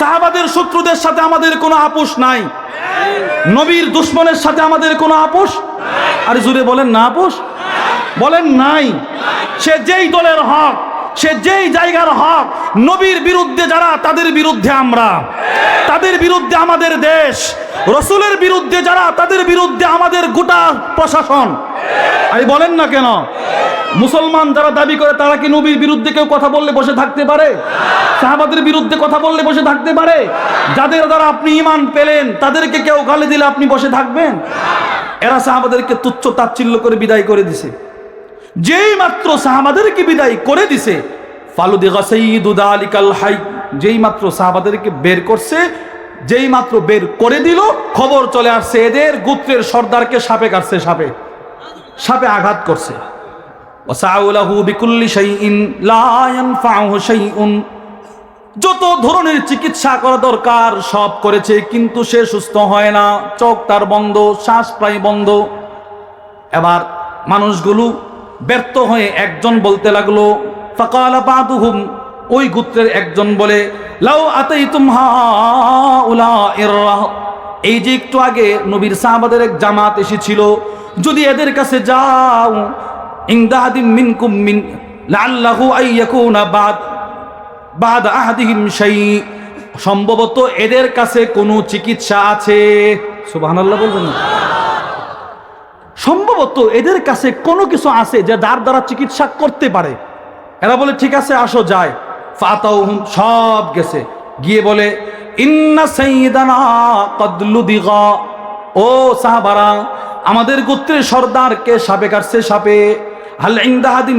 সাহাবাদের শত্রুদের সাথে আমাদের কোনো আপোষ নাই। নবীর দুশ্মনের সাথে আমাদের কোনো আপোষ আর জুড়ে বলেন না আপোষ বলেন নাই। সে যেই দলের হক, সে যেই জায়গার হক, নবীর বিরুদ্ধে যারা, তাদের বিরুদ্ধে আমরা। তাদের বিরুদ্ধে আমাদের দেশ। রসুলের বিরুদ্ধে যারা, তাদের বিরুদ্ধে আমাদের গোটা প্রশাসন। আরে বলেন না কেন? মুসলমান যারা দাবি করে, তারা কি নবীর বিরুদ্ধে কেউ কথা বললে বসে থাকতে পারে? সাহাবাদের বিরুদ্ধে কথা বললে বসে থাকতে পারে? যাদের দ্বারা আপনি ইমান পেলেন, তাদেরকে কেউ গালি দিলে আপনি বসে থাকবেন? এরা সাহাবাদেরকে তুচ্ছ তাচ্ছিল্য করে বিদায় করে দিছে। যেই মাত্র সাহাবাদেরকে বিদায় করে দিছে, ফালুদি গাসাইদুদা আলিকাল হাই, যেই মাত্র সাহাবাদেরকে বের করছে, যেই মাত্র বের করে দিল, খবর চলে আসছে, এদের গোত্রের সর্দারকে সাপে কাটছে, সাপে। সাপে আঘাত করছে। বিকুল্লি যত ধরনের চিকিৎসা করা দরকার, সব করেছে, কিন্তু সে সুস্থ হয় না। চোখ তার বন্ধ, শ্বাস প্রায় বন্ধ। এবার মানুষগুলো ব্যর্থ হয়ে একজন বলতে লাগল, ফাকালা ওই গুত্রের একজন বলে, লাউ আতাইতুম হাউলাইর রাহ- এই যে একটু আগে নবীর সাহাবাদের এক জামাত এসেছিল, যদি এদের কাছে যাও মিনকুম মিন বাদ সম্ভবত এদের কাছে কোনো চিকিৎসা আছে। সম্ভবত এদের কাছে কোনো কিছু আছে যে যার দ্বারা চিকিৎসা করতে পারে। এরা বলে, ঠিক আছে, আসো যায় ফাতাউহুম, সব গেছে। গিয়ে বলে, ইন্না ও সাহাবারা, আমাদের গোত্রের সর্দারকে সাপে কাটছে, সাপে। হাল ইনদাহাদিন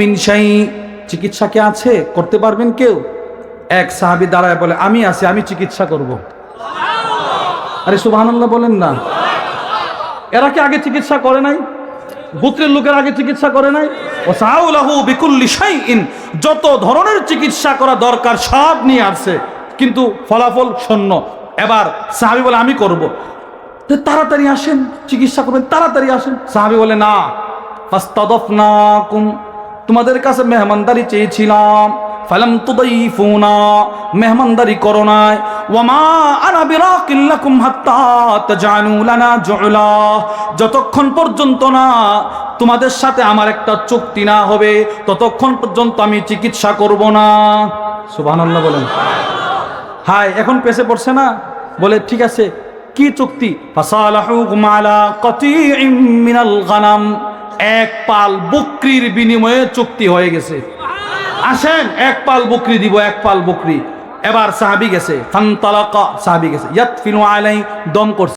মিন শাই চিকিৎসা কে আছে? করতে পারবেন কেউ? এক সাহাবী দাঁড়ায় বলে আমি আছি আমি চিকিৎসা করব। আরে সুবহানাল্লাহ বলেন না। এরা কি আগে চিকিৎসা করে নাই? গোত্রের লোকের আগে চিকিৎসা করে নাই? যত ধরনের চিকিৎসা করা দরকার সব নিয়ে আসছে কিন্তু ফলাফল শূন্য। এবার সাহাবি বলে আমি করব। তাড়াতাড়ি আসেন চিকিৎসা করবেন তাড়াতাড়ি আসেন। সাহাবি বলে না। ফাস্তাদফনাকুম। তোমাদের কাছে মেহমানদারি চেয়েছিলাম। ফালাম তুদাইফুনা। মেহমানদারি করো নাই। ওয়ামা আনা বিরাকিল্লাকুম হাত্তা তাজানু লানা জুলা। যতক্ষণ পর্যন্ত না তোমাদের সাথে আমার একটা চুক্তি না হবে, ততক্ষণ পর্যন্ত আমি চিকিৎসা করব না। সুবহানাল্লাহ বলেন। হাই এখন পেছে পড়ছে না? বলে, ঠিক আছে, কি চুক্তি? ফাসালাহুকুম আলা কাতিইম মিনাল গানাম। এক পাল বকরির বিনিময়ে চুক্তি হয়ে গেছে। আসেন, এক পাল বকরি দিব, এক পাল বকরি। এবার সাহাবি গেছে। ফান্তালাকা, সাহাবি গেছে। ইয়াত ইয়াতফিনু আলাই দম করছে।